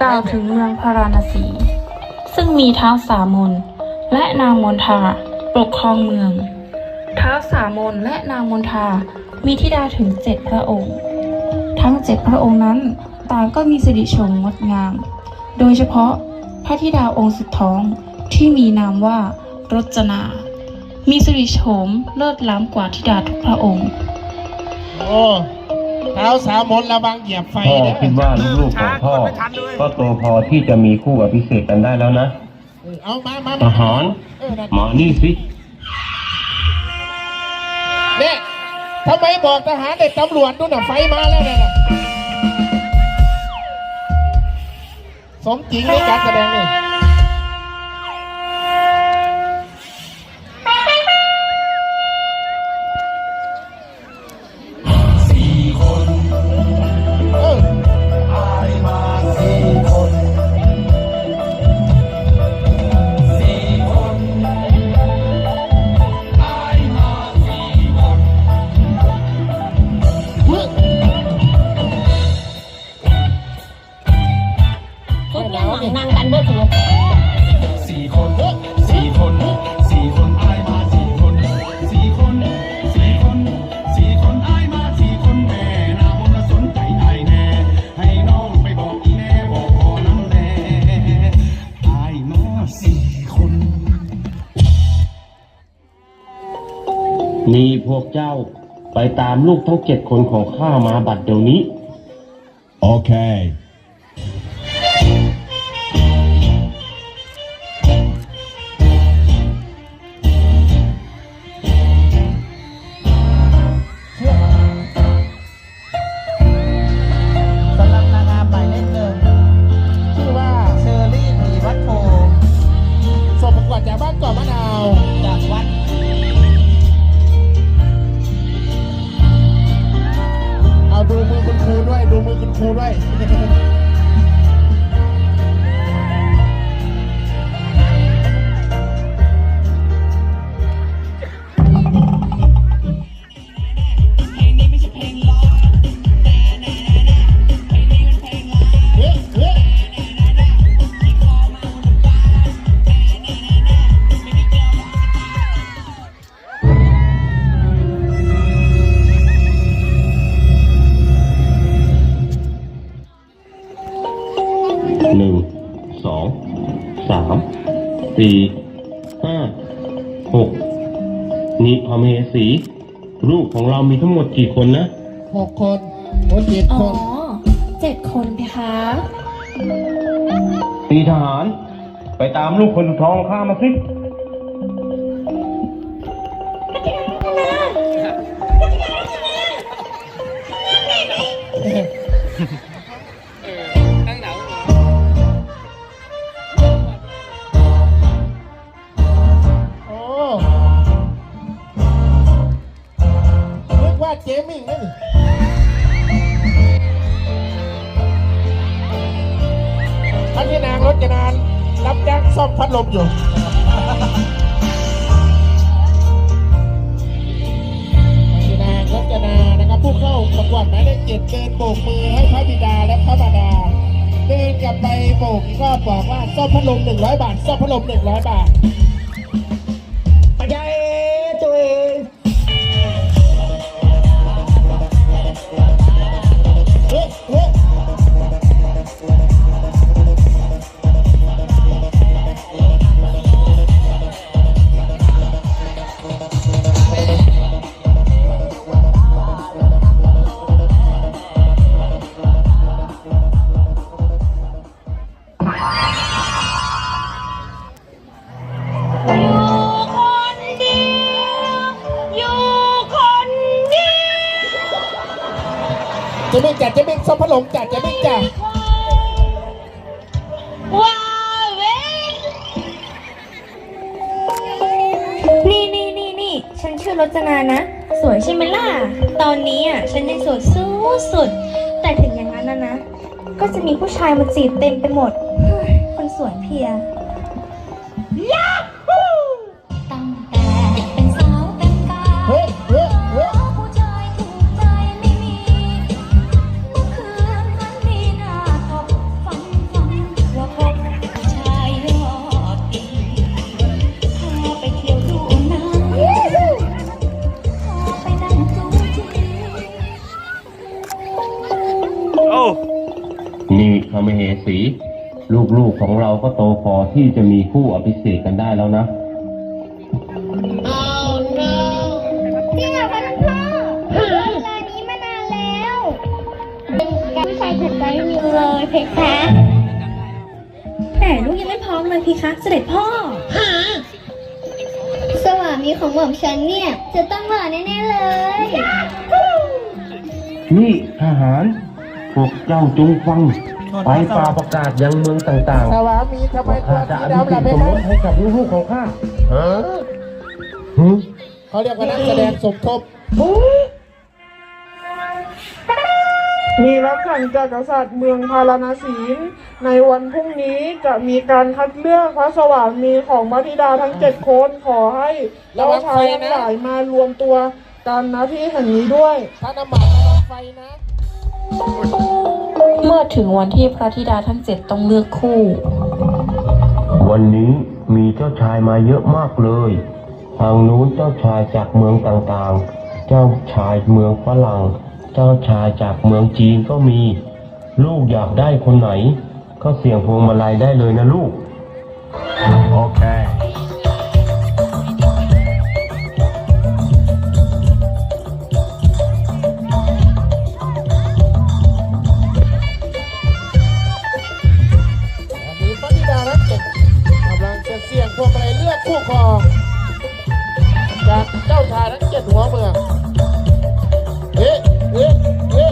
กล่าวถึงเมืองพาราณสี ซึ่งมีท้าวสามนและนางมนทาปกครองเมืองท้าวสามนและนางมนทามีธิดาถึงเจ็ดพระองค์ ทั้งเจ็ดพระองค์นั้นต่างก็มีสิริโฉมงดงาม โดยเฉพาะพระธิดาองค์สุดท้องที่มีนามว่ารจนา มีสิริโฉมเลิศล้ำกว่าธิดาทุกพระองค์ โอ้ เท้าสามนระวังเหยียบไฟพ่อเด้อคิดว่าลูกๆของพ่อก็โตพอที่จะมีคู่อภิเษกกันได้แล้วนะเออเอามามาทมาหารเออนั่นมานี่สิ เนี่ยทำไมบอกทหารเด็กตำรวจนู่นน่ะไฟมาแล้วน่ะน่ะสมจริงในการแสดงนี่ นี่พวกเจ้าไปตามลูกทั้งเจ็ดคนของข้ามาบัดเดี๋ยวนี้ Okay. ดูมื สี่ห้าหกนี่พระมเหสี ลูกของเรามีทั้งหมดกี่คนนะหกคนโอ้เจ็ดอ๋คอน เจ็ดคนเพคะตีทหาร ไปตามลูกคนสุดท้องของข้ามาสิ เจมิ่งนั่นท่านที่นางรถจะนาน รับจ้างซ่อมพัดลมอยู่พี่นางรจนานะครับผู้เข้าประกวดหมายเลขเจ็ดเดินโบกมือให้พระบิดาและพระมารดาเดินกลับไปโบกอีกรอบบอกว่าซ่อมพัดลมหนึ่งร้อยบาทซ่อมพัดลมหนึ่งร้อยบาท เจะไม่จัดเจะไม่ซ่อมพัดลมจัดเจะไม่จัดว้าเว้นี่นี่นี่นี่ฉันชื่อรจนานะ สวยใช่ไหมล่ะ ตอนนี้อะฉันยังสวยสู้สุด แต่ถึงอย่างนั้นนะนะ ก็จะมีผู้ชายมาจีบเต็มไปหมดคนสวยเพีย ลูกๆของเราก็โตพอที่จะมีคู่อภิเษกกันได้แล้วนะ จริงเหรอคะท่านพ่อหาเวลานี้มานานแล้วเป็นผู้ชายถูกใจมิวเลยเพคะ แต่ลูกยังไม่พร้อมเลยพี่คะ เสด็จพ่อหาสวามีของหม่อมฉันเนี่ย จะต้องหล่อแน่ ๆ เลย นี่ทหาร พวกเจ้าจงฟัง ไปป่าประกาศยังเมืองต่างสวามีทำไมๆตัวข้าจะสีอภิดำเษล่ะกเพสมรคะสให้กับลูกๆของข้าฮะหึเขาเรียกว่านักแสดงสมทบมีรับสั่งจากกษัตริย์เมืองพาราณสีในวันพรุ่งนี้จะมีการคัดเลือกพระสวามีของมัธิดาทั้งเจ็ดคนขอให้เจ้าชายทั้งหลายมารวมตัวกันณที่แห่งนี้ด้วยถ้าน้ำมันระวังไฟนะ เมื่อถึงวันที่พระธิดาทั้งเจ็ดต้องเลือกคู่ วันนี้มีเจ้าชายมาเยอะมากเลย ทางนู้นเจ้าชายจากเมืองต่างๆ เจ้าชายเมืองฝรั่ง เจ้าชายจากเมืองจีนก็มี ลูกอยากได้คนไหน ก็เสี่ยงพวงมาลัยได้เลยนะลูกโอ คู่ครองจากเจ้าชายทั้งเจ็ดหัวเมืองเฮ้เฮ้เฮ้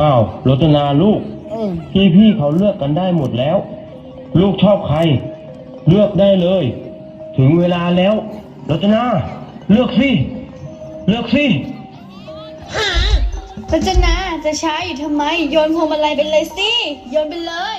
อ้าวรจนาลูก เออพี่พี่ๆเขาเลือกกันได้หมดแล้ว ลูกชอบใคร เลือกได้เลย ถึงเวลาแล้วรจนาเลือกสิเลือกสิพจนาจะช้าอยู่ทำไม โยนพวงมาลัยไปเลยสิ โยนไปเลย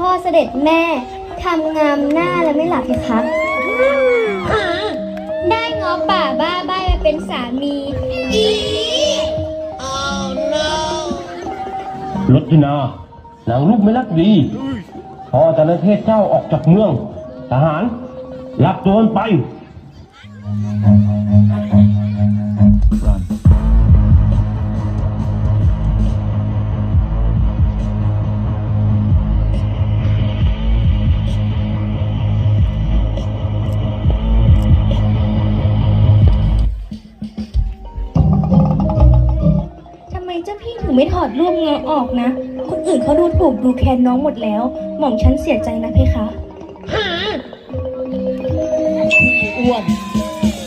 พ่อเสด็จแม่ทำงามหน้าและไม่หลับเลยคะได้งอป่าบ้าใบมาเป็นสามี อีรจนานางลูกไม่รักดี พอจะประเทศเจ้าออกจากเมือง ทหารรับตัวมันไป รูปเงาะออกนะ คนอื่นเขาดูถูกดูแคลนน้องหมดแล้ว หม่อมฉันเสียใจนะเพคะอ้วน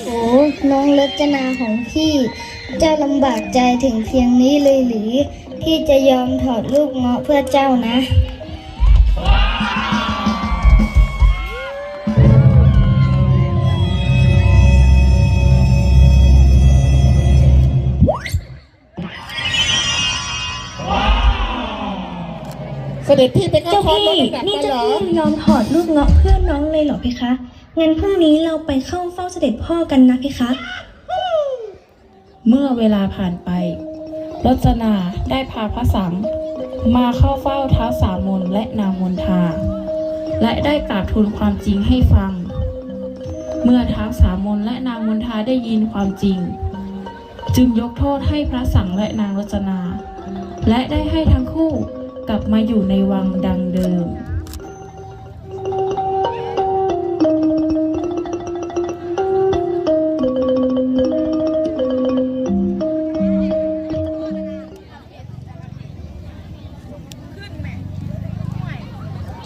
โอ้น้องรจนาของพี่ เจ้าลำบากใจถึงเพียงนี้เลยหรือ พี่จะยอมถอดลูกเงาะเพื่อเจ้านะ ด็จพี่ไปเข้าเจ้าคอร์สพี่ลดน้ำหนักนี่มาเจ้าเหรอ พี่ยอมถอดลูกเงาะเพื่อน้องเลยเหรอเพคะ งั้นพรุ่งนี้เราไปเข้าเฝ้าเสด็จพ่อกันนะเพคะ เมื่อเวลาผ่านไป รจนาได้พาพระสังมาเข้าเฝ้าท้าวสามนและนางมนทา และได้กราบทูลความจริงให้ฟัง เมื่อท้าวสามนและนางมนทาได้ยินความจริง จึงยกโทษให้พระสังและนางรจนา และได้ให้ทั้งคู่ กลับมาอยู่ในวังดังเดิม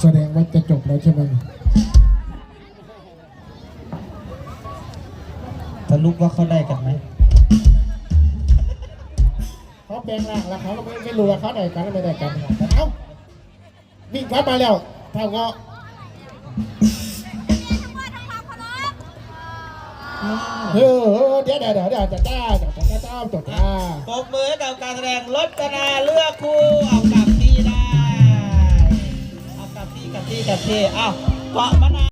แสดงว่าจะจบแล้วใช่ไหมสรุปว่าเขาได้กัน เขาแปลงร่างแล้วเขาก็ไม่ไม่รู้ว่าเขาได้กันหรือไม่ได้กันเอ้าวิ่งเข้ามาแล้วเท่าเงาะเฮ้อเดี๋ยวเดี๋ยวเดี๋ยวเดี๋ยวจะจ้าจะจ้าจะจ้าจะจ้าปรบมือกับการแสดงรจนาเลือกคู่เอากลับที่ได้เอากลับที่กับที่กับที่เอาเกาะมะนาว